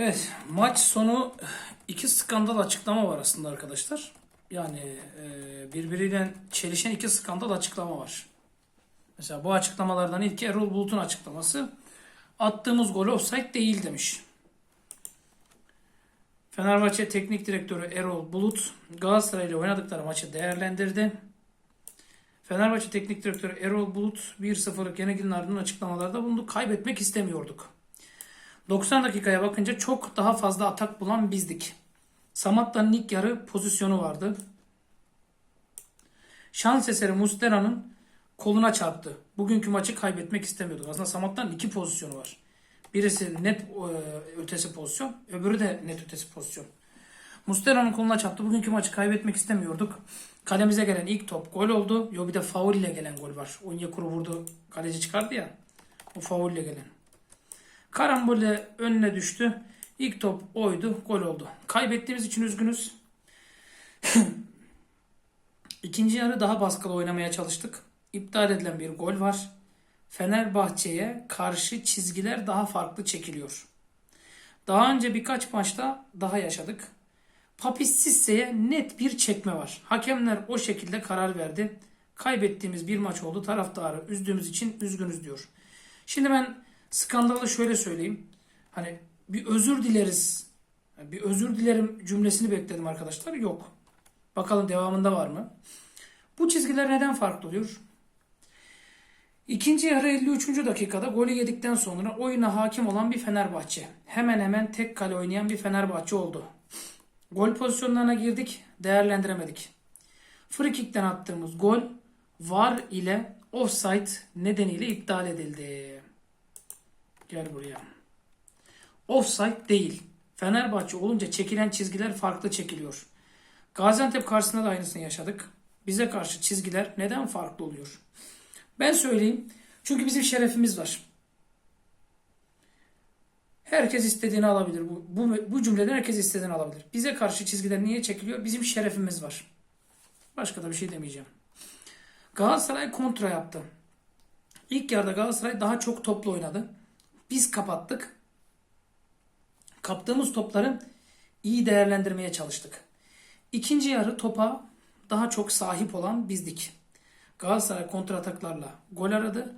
Evet, maç sonu iki skandal açıklama var aslında arkadaşlar. Yani e, birbiriyle çelişen iki skandal açıklama var. Mesela bu açıklamalardan ilki Erol Bulut'un açıklaması. Attığımız gol offside değil demiş. Fenerbahçe Teknik Direktörü Erol Bulut Galatasaray ile oynadıkları maçı değerlendirdi. Fenerbahçe Teknik Direktörü Erol Bulut 1-0'lık yenilginin ardından açıklamalarda bulundu. Kaybetmek istemiyorduk. 90 dakikaya bakınca çok daha fazla atak bulan bizdik. Samatta'nın ilk yarı pozisyonu vardı. Şans eseri Mustera'nın koluna çarptı. Bugünkü maçı kaybetmek istemiyorduk. Aslında Samatta'nın iki pozisyonu var. Birisi net e, ötesi pozisyon, öbürü de net ötesi pozisyon. Mustera'nın koluna çarptı. Bugünkü maçı kaybetmek istemiyorduk. Kalemize gelen ilk top gol oldu. Yo bir de faul ile gelen gol var. Onyekuru vurdu. Kaleci çıkardı ya. O faul ile gelen. Karambolle önüne düştü. İlk top oydu. Gol oldu. Kaybettiğimiz için üzgünüz. İkinci yarı daha baskılı oynamaya çalıştık. İptal edilen bir gol var. Fenerbahçe'ye karşı çizgiler daha farklı çekiliyor. Daha önce birkaç maçta daha yaşadık. Papis Sisse'ye net bir çekme var. Hakemler o şekilde karar verdi. Kaybettiğimiz bir maç oldu. Taraftarı üzdüğümüz için üzgünüz diyor. Şimdi ben skandalı şöyle söyleyeyim. Hani bir özür dileriz. Bir özür dilerim cümlesini bekledim arkadaşlar. Yok. Bakalım devamında var mı? Bu çizgiler neden farklı oluyor? İkinci yarı 53. dakikada golü yedikten sonra oyuna hakim olan bir Fenerbahçe. Hemen hemen tek kale oynayan bir Fenerbahçe oldu. Gol pozisyonlarına girdik, değerlendiremedik. Frikik'ten attığımız gol VAR ile offside nedeniyle iptal edildi. Gel buraya. Offside değil. Fenerbahçe olunca çekilen çizgiler farklı çekiliyor. Gaziantep karşısında da aynısını yaşadık. Bize karşı çizgiler neden farklı oluyor? Ben söyleyeyim. Çünkü bizim şerefimiz var. Herkes istediğini alabilir. Bu, bu, bu cümleden herkes istediğini alabilir. Bize karşı çizgiler niye çekiliyor? Bizim şerefimiz var. Başka da bir şey demeyeceğim. Galatasaray kontra yaptı. İlk yarıda Galatasaray daha çok toplu oynadı. Biz kapattık. Kaptığımız topları iyi değerlendirmeye çalıştık. İkinci yarı topa daha çok sahip olan bizdik. Galatasaray kontrataklarla gol aradı.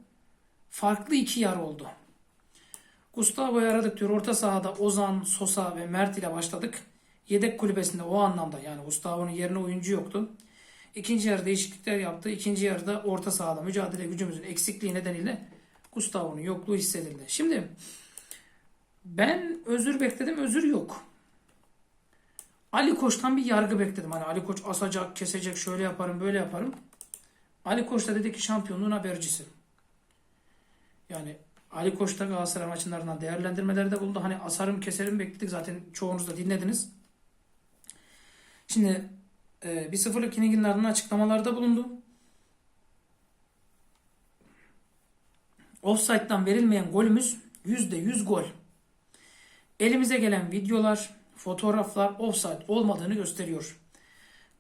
Farklı iki yarı oldu. Gustavo'yu aradık diyor. Orta sahada Ozan, Sosa ve Mert ile başladık. Yedek kulübesinde o anlamda yani Gustavo'nun yerine oyuncu yoktu. İkinci yarı değişiklikler yaptı. İkinci yarıda orta sahada mücadele gücümüzün eksikliği nedeniyle Gustavo'nun yokluğu hissedildi. Şimdi ben özür bekledim. Özür yok. Ali Koç'tan bir yargı bekledim. Hani Ali Koç asacak, kesecek, şöyle yaparım, böyle yaparım. Ali Koç da dedi ki şampiyonluğun habercisi. Yani Ali Koç da Galatasaray maçlarından değerlendirmelerde bulundu. Hani asarım keserim bekledik zaten çoğunuz da dinlediniz. Şimdi e, bir sıfırlık yenilginin ardından açıklamalarda bulundu. Offside'dan verilmeyen golümüz %100 gol. Elimize gelen videolar, fotoğraflar offside olmadığını gösteriyor.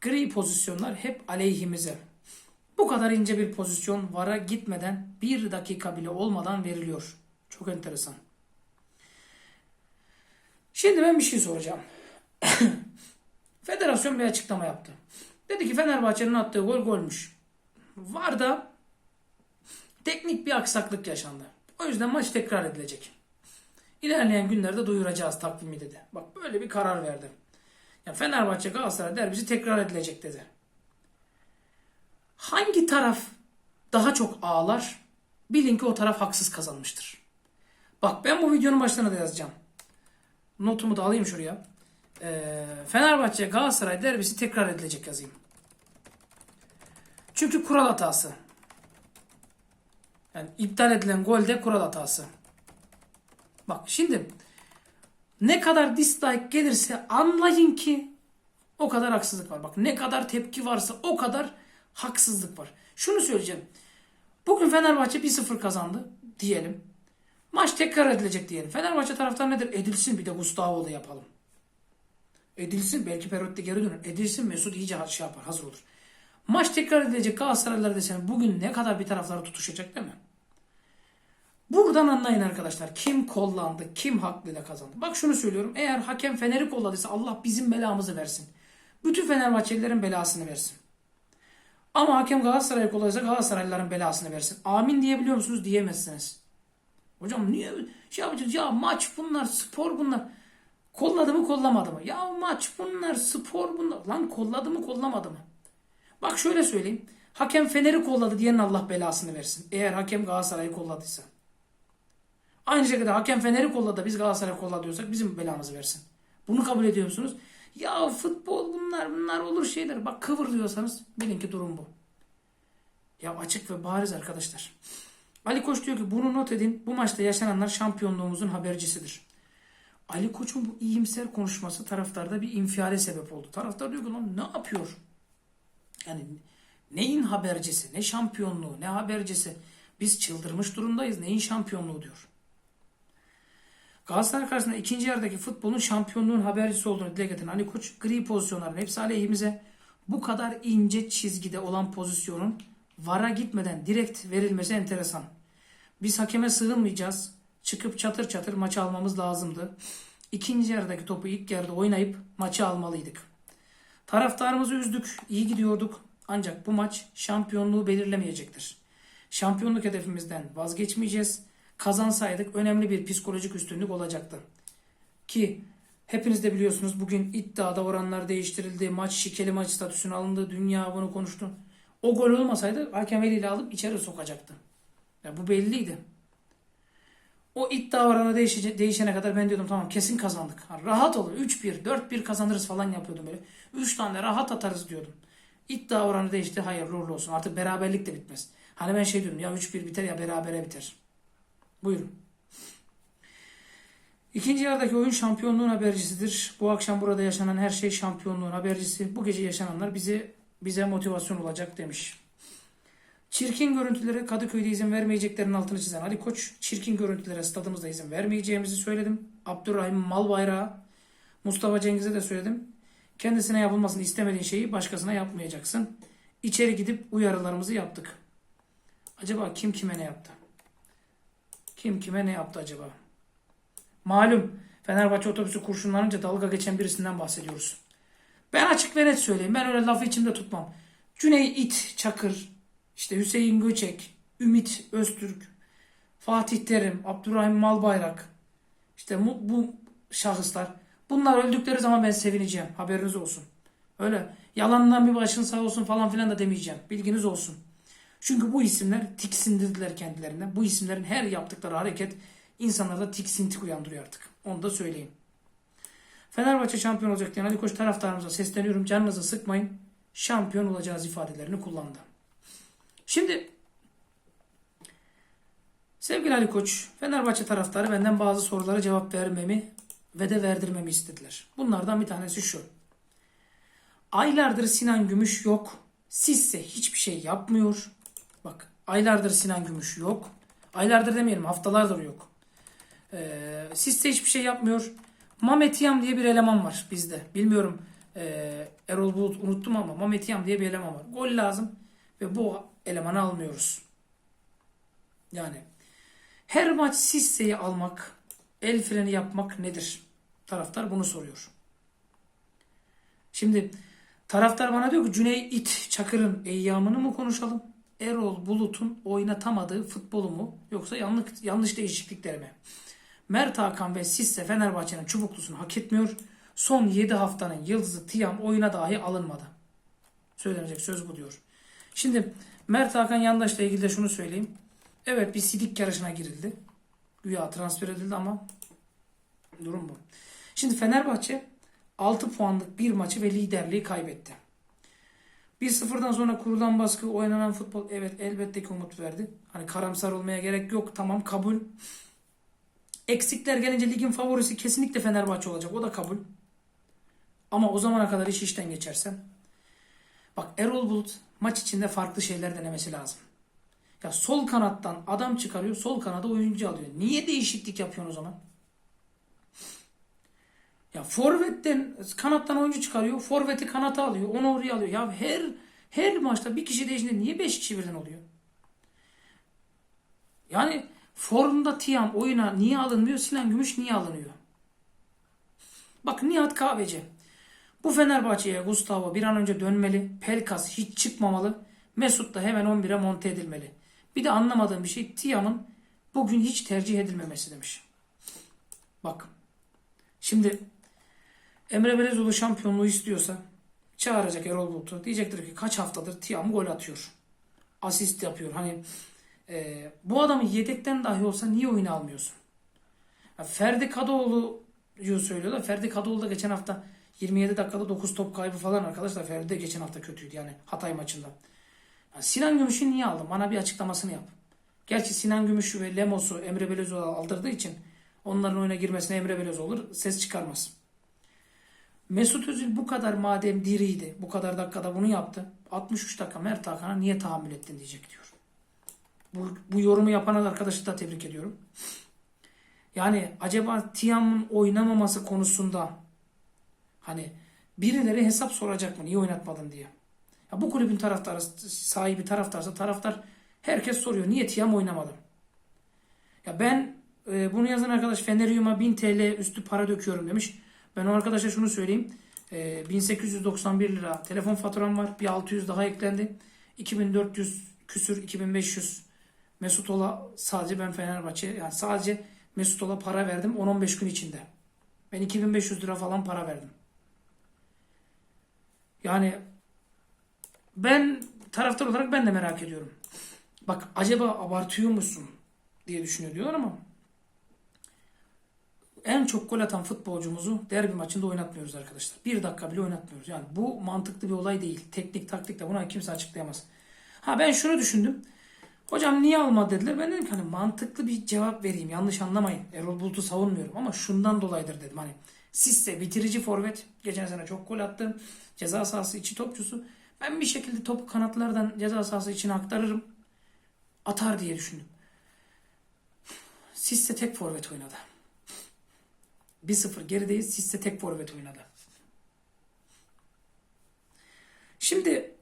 Gri pozisyonlar hep aleyhimize. Bu kadar ince bir pozisyon VAR'a gitmeden bir dakika bile olmadan veriliyor. Çok enteresan. Şimdi ben bir şey soracağım. Federasyon bir açıklama yaptı. Dedi ki Fenerbahçe'nin attığı gol golmüş. VAR'da teknik bir aksaklık yaşandı. O yüzden maç tekrar edilecek. İlerleyen günlerde duyuracağız takvimi dedi. Bak böyle bir karar verdi. Yani Fenerbahçe Galatasaray derbisi tekrar edilecek dedi. Hangi taraf daha çok ağlar? Bilin ki o taraf haksız kazanmıştır. Bak ben bu videonun başlarına da yazacağım. Notumu da alayım şuraya. Ee, Fenerbahçe Galatasaray derbisi tekrar edilecek yazayım. Çünkü kural hatası. Yani iptal edilen gol de kural hatası. Bak şimdi ne kadar dislike gelirse anlayın ki o kadar haksızlık var. Bak ne kadar tepki varsa o kadar haksızlık var. Şunu söyleyeceğim. Bugün Fenerbahçe 1-0 kazandı diyelim. Maç tekrar edilecek diyelim. Fenerbahçe taraftar nedir? Edilsin bir de Gustavo'da yapalım. Edilsin belki Perotti geri dönür. Edilsin Mesut iyice şey yapar hazır olur. Maç tekrar edilecek Galatasaraylılar desene bugün ne kadar bir tarafları tutuşacak değil mi? Buradan anlayın arkadaşlar. Kim kollandı, kim haklıyla kazandı. Bak şunu söylüyorum. Eğer hakem Fener'i kolladıysa Allah bizim belamızı versin. Bütün Fenerbahçelilerin belasını versin. Ama hakem Galatasaray'ı kolladıysa Galatasaraylıların belasını versin. Amin diyebiliyor musunuz? Diyemezsiniz. Hocam niye şey yapacağız? Ya maç bunlar, spor bunlar. Kolladı mı kollamadı mı? Ya maç bunlar, spor bunlar. Lan kolladı mı kollamadı mı? Bak şöyle söyleyeyim. Hakem Fener'i kolladı diyenin Allah belasını versin. Eğer hakem Galatasaray'ı kolladıysa. Aynı şekilde hakem Fener'i kolladı biz Galatasaray'ı kolladı diyorsak bizim belamızı versin. Bunu kabul ediyor musunuz? Ya futbol bunlar bunlar olur şeyler. Bak kıvır diyorsanız bilin ki durum bu. Ya açık ve bariz arkadaşlar. Ali Koç diyor ki bunu not edin. Bu maçta yaşananlar şampiyonluğumuzun habercisidir. Ali Koç'un bu iyimser konuşması taraftarda bir infiale sebep oldu. Taraftar diyor ki lan ne yapıyor? Yani neyin habercisi, ne şampiyonluğu, ne habercisi? Biz çıldırmış durumdayız. Neyin şampiyonluğu diyor. Galatasaray karşısında ikinci yarıdaki futbolun şampiyonluğun habercisi olduğunu dile getiren Ali Koç gri pozisyonların hepsi aleyhimize bu kadar ince çizgide olan pozisyonun VAR'a gitmeden direkt verilmesi enteresan. Biz hakeme sığınmayacağız. Çıkıp çatır çatır maçı almamız lazımdı. İkinci yarıdaki topu ilk yarıda oynayıp maçı almalıydık. Taraftarımızı üzdük, iyi gidiyorduk. Ancak bu maç şampiyonluğu belirlemeyecektir. Şampiyonluk hedefimizden vazgeçmeyeceğiz. Kazansaydık önemli bir psikolojik üstünlük olacaktı. Ki hepiniz de biliyorsunuz bugün iddiada oranlar değiştirildi. Maç şikeli maç statüsüne alındı. Dünya bunu konuştu. O gol olmasaydı hakem eliyle alıp içeri sokacaktı. Ya bu belliydi. O iddia oranı değişece- değişene kadar ben diyordum tamam kesin kazandık. Ha, rahat olur. 3-1, 4-1 kazanırız falan yapıyordum böyle. 3 tane rahat atarız diyordum. İddia oranı değişti. Hayırlı uğurlu olsun. Artık beraberlik de bitmez. Hani ben şey diyorum ya 3-1 biter ya berabere biter. Buyurun. İkinci yarıdaki oyun şampiyonluğun habercisidir. Bu akşam burada yaşanan her şey şampiyonluğun habercisi. Bu gece yaşananlar bize bize motivasyon olacak demiş. Çirkin görüntülere Kadıköy'de izin vermeyeceklerinin altını çizen Ali Koç, çirkin görüntülere stadımızda izin vermeyeceğimizi söyledim. Abdurrahim Malbayrak'a, Mustafa Cengiz'e de söyledim. Kendisine yapılmasını istemediğin şeyi başkasına yapmayacaksın. İçeri gidip uyarılarımızı yaptık. Acaba kim kime ne yaptı? Kim kime ne yaptı acaba? Malum Fenerbahçe otobüsü kurşunlanınca dalga geçen birisinden bahsediyoruz. Ben açık ve net söyleyeyim. Ben öyle lafı içimde tutmam. Cüneyt İt Çakır, işte Hüseyin Göçek, Ümit Öztürk, Fatih Terim, Abdurrahim Malbayrak, işte bu, bu şahıslar. Bunlar öldükleri zaman ben sevineceğim. Haberiniz olsun. Öyle yalandan bir başın sağ olsun falan filan da demeyeceğim. Bilginiz olsun. Çünkü bu isimler tiksindirdiler kendilerinden. Bu isimlerin her yaptıkları hareket insanlarda tiksinti uyandırıyor artık. Onu da söyleyeyim. Fenerbahçe şampiyon olacak diyen Ali Koç taraftarımıza sesleniyorum. Canınızı sıkmayın. Şampiyon olacağız ifadelerini kullandı. Şimdi sevgili Ali Koç, Fenerbahçe taraftarı benden bazı sorulara cevap vermemi ve de verdirmemi istediler. Bunlardan bir tanesi şu. Aylardır Sinan Gümüş yok. Sizse hiçbir şey yapmıyor. Bak aylardır Sinan Gümüş yok. Aylardır demeyelim haftalardır yok. Ee, Sizse hiçbir şey yapmıyor. Mamet Yam diye bir eleman var bizde. Bilmiyorum ee, Erol Bulut unuttum ama Mamet Yam diye bir eleman var. Gol lazım ve bu elemanı almıyoruz. Yani her maç Sisse'yi almak, el freni yapmak nedir? Taraftar bunu soruyor. Şimdi taraftar bana diyor ki Cüneyt İt Çakır'ın eyyamını mı konuşalım? Erol Bulut'un oynatamadığı futbolu mu? Yoksa yanlış, yanlış değişiklikler mi? Mert Hakan ve Sisse Fenerbahçe'nin çubuklusunu hak etmiyor. Son 7 haftanın yıldızı Tiam oyuna dahi alınmadı. Söylenecek söz bu diyor. Şimdi Mert Hakan Yandaş'la ilgili de şunu söyleyeyim. Evet bir sidik yarışına girildi. Güya transfer edildi ama durum bu. Şimdi Fenerbahçe 6 puanlık bir maçı ve liderliği kaybetti. 1-0'dan sonra kurulan baskı, oynanan futbol evet elbette ki umut verdi. Hani karamsar olmaya gerek yok. Tamam kabul. Eksikler gelince ligin favorisi kesinlikle Fenerbahçe olacak. O da kabul. Ama o zamana kadar iş işten geçersem. Bak Erol Bulut maç içinde farklı şeyler denemesi lazım. Ya sol kanattan adam çıkarıyor, sol kanada oyuncu alıyor. Niye değişiklik yapıyorsun o zaman? Ya forvetten kanattan oyuncu çıkarıyor, forveti kanata alıyor, onu oraya alıyor. Ya her her maçta bir kişi değişince niye 5 kişi birden oluyor? Yani Formda Tiam oyuna niye alınmıyor? Sinan Gümüş niye alınıyor? Bak Nihat Kahveci. Bu Fenerbahçe'ye Gustavo bir an önce dönmeli. Pelkas hiç çıkmamalı. Mesut da hemen 11'e monte edilmeli. Bir de anlamadığım bir şey Tiam'ın bugün hiç tercih edilmemesi demiş. Bak. Şimdi Emre Belezoğlu şampiyonluğu istiyorsa çağıracak Erol Bulut'u. Diyecektir ki kaç haftadır Tiam gol atıyor. Asist yapıyor. Hani e, bu adamı yedekten dahi olsa niye oyuna almıyorsun? Ferdi Kadıoğlu'yu söylüyorlar. Ferdi Kadıoğlu da geçen hafta 27 dakikada 9 top kaybı falan arkadaşlar. Ferdi geçen hafta kötüydü yani Hatay maçında. Ya Sinan Gümüş'ü niye aldın? Bana bir açıklamasını yap. Gerçi Sinan Gümüş'ü ve Lemos'u Emre Belözoğlu aldırdığı için onların oyuna girmesine Emre Belözoğlu ses çıkarmaz. Mesut Özil bu kadar madem diriydi, bu kadar dakikada bunu yaptı. 63 dakika Mert Hakan'a niye tahammül ettin diyecek diyor. Bu, bu yorumu yapan arkadaşı da tebrik ediyorum. Yani acaba Tiam'ın oynamaması konusunda hani birileri hesap soracak mı? Niye oynatmadın diye. Ya bu kulübün taraftarı, sahibi taraftarsa taraftar herkes soruyor. Niye Tiam oynamadı? Ya ben e, bunu yazan arkadaş Feneryum'a 1000 TL üstü para döküyorum demiş. Ben o arkadaşa şunu söyleyeyim. E, 1891 lira telefon faturam var. Bir 600 daha eklendi. 2400 küsür 2500 Mesut Ola sadece ben Fenerbahçe yani sadece Mesut Ola para verdim 10-15 gün içinde. Ben 2500 lira falan para verdim. Yani ben taraftar olarak ben de merak ediyorum. Bak acaba abartıyor musun diye düşünüyor diyorlar ama en çok gol atan futbolcumuzu derbi maçında oynatmıyoruz arkadaşlar. Bir dakika bile oynatmıyoruz. Yani bu mantıklı bir olay değil. Teknik taktik de buna kimse açıklayamaz. Ha ben şunu düşündüm. Hocam niye almadı dediler. Ben dedim ki hani mantıklı bir cevap vereyim. Yanlış anlamayın. Erol Bulut'u savunmuyorum ama şundan dolayıdır dedim. Hani Sisse bitirici forvet. Geçen sene çok gol attı. Ceza sahası içi topçusu. Ben bir şekilde topu kanatlardan ceza sahası içine aktarırım. Atar diye düşündüm. Sisse tek forvet oynadı. 1-0 gerideyiz. Sisse tek forvet oynadı. Şimdi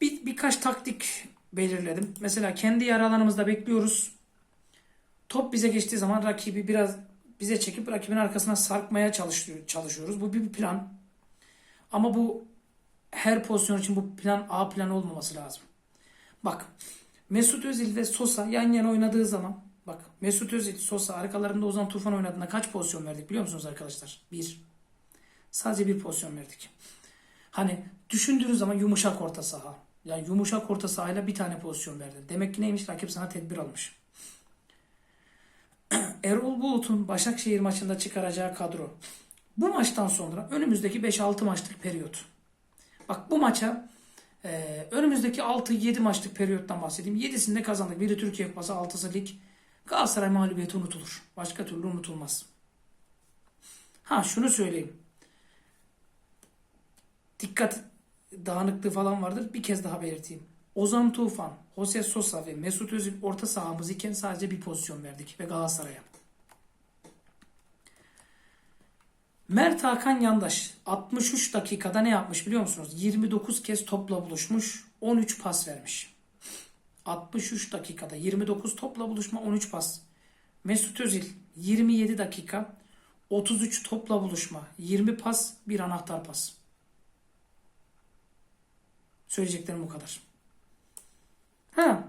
bir, birkaç taktik belirledim. Mesela kendi yer alanımızda bekliyoruz. Top bize geçtiği zaman rakibi biraz bize çekip rakibin arkasına sarkmaya çalışıyor, çalışıyoruz. Bu bir plan. Ama bu her pozisyon için bu plan A plan olmaması lazım. Bak Mesut Özil ve Sosa yan yana oynadığı zaman bak Mesut Özil, Sosa arkalarında Ozan Tufan oynadığında kaç pozisyon verdik biliyor musunuz arkadaşlar? Bir. Sadece bir pozisyon verdik. Hani düşündüğünüz zaman yumuşak orta saha. Yani yumuşak orta sahayla bir tane pozisyon verdi. Demek ki neymiş? Rakip sana tedbir almış. Erol Bulut'un Başakşehir maçında çıkaracağı kadro. Bu maçtan sonra önümüzdeki 5-6 maçlık periyot. Bak bu maça e, önümüzdeki 6-7 maçlık periyottan bahsedeyim. 7'sinde kazandık. Biri Türkiye Kupası, 6'sı lig. Galatasaray mağlubiyeti unutulur. Başka türlü unutulmaz. Ha şunu söyleyeyim. Dikkat dağınıklığı falan vardır. Bir kez daha belirteyim. Ozan Tufan, Jose Sosa ve Mesut Özil orta sahamız iken sadece bir pozisyon verdik ve Galatasaray'a. Mert Hakan Yandaş 63 dakikada ne yapmış biliyor musunuz? 29 kez topla buluşmuş, 13 pas vermiş. 63 dakikada 29 topla buluşma, 13 pas. Mesut Özil 27 dakika, 33 topla buluşma, 20 pas, bir anahtar pas. Söyleyeceklerim bu kadar. Ha.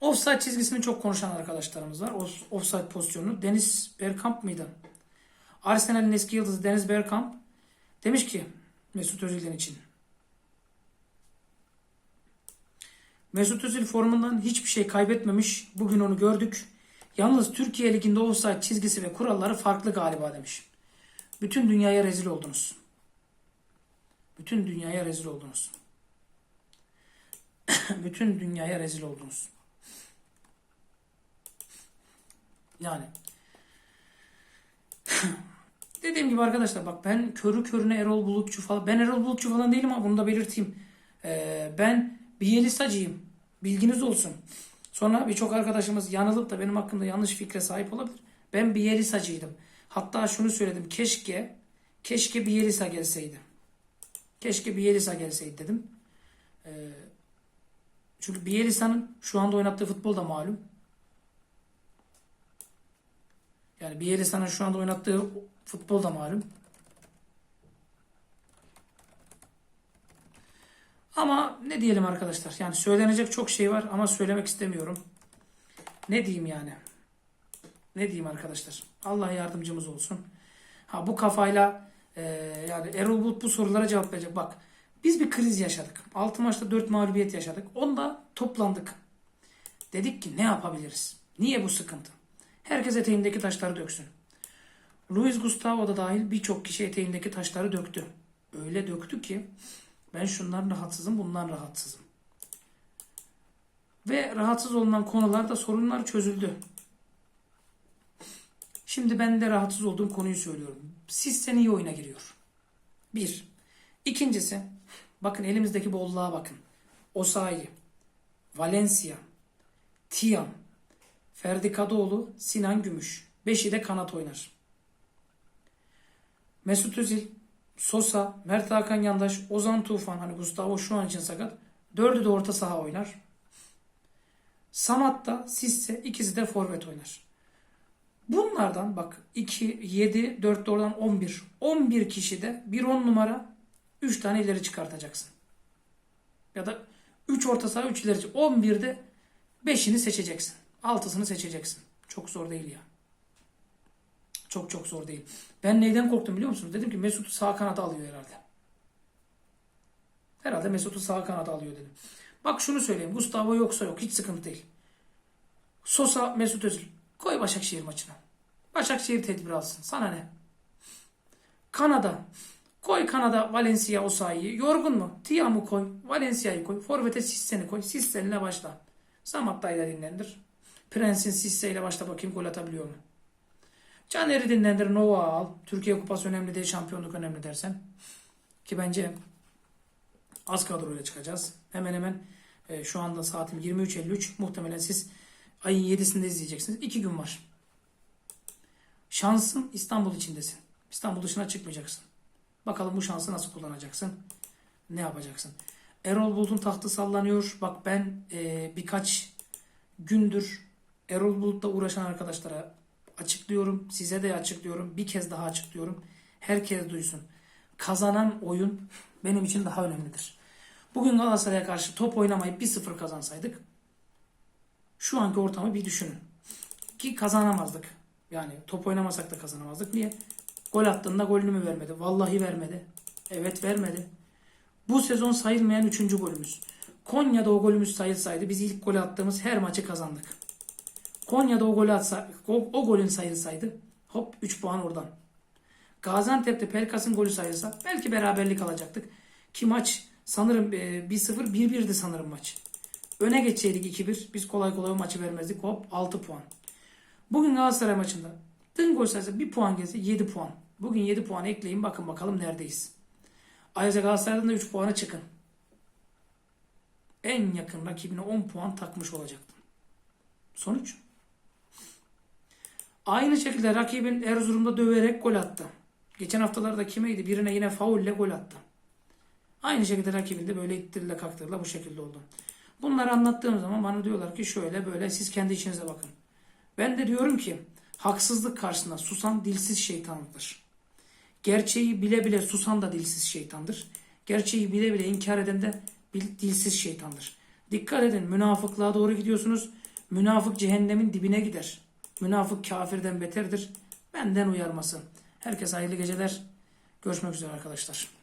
Offside çizgisini çok konuşan arkadaşlarımız var. Offside pozisyonu. Deniz Bergkamp mıydı? Arsenal'in eski yıldızı Deniz Bergkamp demiş ki Mesut Özil'den için. Mesut Özil formundan hiçbir şey kaybetmemiş. Bugün onu gördük. Yalnız Türkiye Ligi'nde offside çizgisi ve kuralları farklı galiba demiş. Bütün dünyaya rezil oldunuz. Bütün dünyaya rezil oldunuz. Bütün dünyaya rezil oldunuz. Yani dediğim gibi arkadaşlar bak ben körü körüne Erol Bulutçu falan ben Erol Bulutçu falan değilim ama bunu da belirteyim. Ee, ben Bielitsa'cıyım. Bilginiz olsun. Sonra birçok arkadaşımız yanılıp da benim hakkımda yanlış fikre sahip olabilir. Ben Bielitsa'cıydım. Hatta şunu söyledim. Keşke keşke Bielitsa gelseydi. Keşke Bielitsa gelseydi dedim. Ee, Çünkü Bielitsa'nın şu anda oynattığı futbol da malum. Yani Bielitsa'nın şu anda oynattığı futbol da malum. Ama ne diyelim arkadaşlar? Yani söylenecek çok şey var ama söylemek istemiyorum. Ne diyeyim yani? Ne diyeyim arkadaşlar? Allah yardımcımız olsun. Ha bu kafayla e, yani Erol Bulut bu sorulara cevap verecek. Bak biz bir kriz yaşadık. 6 maçta 4 mağlubiyet yaşadık. Onda toplandık. Dedik ki ne yapabiliriz? Niye bu sıkıntı? Herkes eteğindeki taşları döksün. Luis Gustavo da dahil birçok kişi eteğindeki taşları döktü. Öyle döktü ki ben şundan rahatsızım, bundan rahatsızım. Ve rahatsız olunan konularda sorunlar çözüldü. Şimdi ben de rahatsız olduğum konuyu söylüyorum. Sistem iyi oyuna giriyor. Bir. İkincisi, bakın elimizdeki bolluğa bakın. Osayi, Valencia, Tiam, Ferdi Kadıoğlu, Sinan Gümüş. Beşi de kanat oynar. Mesut Özil, Sosa, Mert Hakan Yandaş, Ozan Tufan, hani Gustavo şu an için sakat. Dördü de orta saha oynar. Samat da Sisse ikisi de forvet oynar. Bunlardan bak 2, 7, 4 de oradan 11. 11 kişi de bir 10 numara 3 tane ileri çıkartacaksın. Ya da 3 orta saha 3 ileri 11'de 5'ini seçeceksin. 6'sını seçeceksin. Çok zor değil ya. Çok çok zor değil. Ben neyden korktum biliyor musunuz? Dedim ki Mesut'u sağ kanada alıyor herhalde. Herhalde Mesut'u sağ kanada alıyor dedim. Bak şunu söyleyeyim. Gustavo yoksa yok. Hiç sıkıntı değil. Sosa, Mesut Özil. Koy Başakşehir maçına. Başakşehir tedbir alsın. Sana ne? Kanada. Koy Kanada Valencia Osayi'yi. Yorgun mu? Tiam'ı koy. Valencia'yı koy. Forvet'e Sissen'i koy. Sissen'le başla. Samatta'yla dinlendir. Prens'in Sisse ile başla bakayım gol atabiliyor mu? Caner'i dinlendir. Nova al. Türkiye Kupası önemli değil. Şampiyonluk önemli dersen. Ki bence az kadroyla çıkacağız. Hemen hemen e, şu anda saatim 23.53. Muhtemelen siz ayın 7'sinde izleyeceksiniz. 2 gün var. Şansın İstanbul içindesin. İstanbul dışına çıkmayacaksın. Bakalım bu şansı nasıl kullanacaksın? Ne yapacaksın? Erol Bulut'un tahtı sallanıyor. Bak ben e, birkaç gündür Erol Bulut'la uğraşan arkadaşlara açıklıyorum. Size de açıklıyorum. Bir kez daha açıklıyorum. Herkes duysun. Kazanan oyun benim için daha önemlidir. Bugün Galatasaray'a karşı top oynamayıp 1-0 kazansaydık şu anki ortamı bir düşünün. Ki kazanamazdık. Yani top oynamasak da kazanamazdık. Niye? Gol attığında golünü mü vermedi? Vallahi vermedi. Evet vermedi. Bu sezon sayılmayan 3. golümüz. Konya'da o golümüz sayılsaydı biz ilk golü attığımız her maçı kazandık. Konya'da o golü atsa, o, o golün sayılsaydı hop 3 puan oradan. Gaziantep'te Pelkas'ın golü sayılsa belki beraberlik alacaktık. Ki maç sanırım e, 1-0 1-1'di sanırım maç. Öne geçseydik 2-1 biz kolay kolay o maçı vermezdik. Hop 6 puan. Bugün Galatasaray maçında dın gol sayısı 1 puan gelse 7 puan. Bugün 7 puan ekleyin bakın bakalım neredeyiz. Ayrıca Galatasaray'dan da 3 puana çıkın. En yakın rakibine 10 puan takmış olacaktın. Sonuç? Aynı şekilde rakibin Erzurum'da döverek gol attı. Geçen haftalarda kimeydi? Birine yine faulle gol attı. Aynı şekilde rakibin de böyle ittirile kaktırla bu şekilde oldu. Bunları anlattığım zaman bana diyorlar ki şöyle böyle siz kendi içinize bakın. Ben de diyorum ki haksızlık karşısında susan dilsiz şeytandır. Gerçeği bile bile susan da dilsiz şeytandır. Gerçeği bile bile inkar eden de dilsiz şeytandır. Dikkat edin münafıklığa doğru gidiyorsunuz. Münafık cehennemin dibine gider. Münafık kafirden beterdir. Benden uyarması. Herkese hayırlı geceler. Görüşmek üzere arkadaşlar.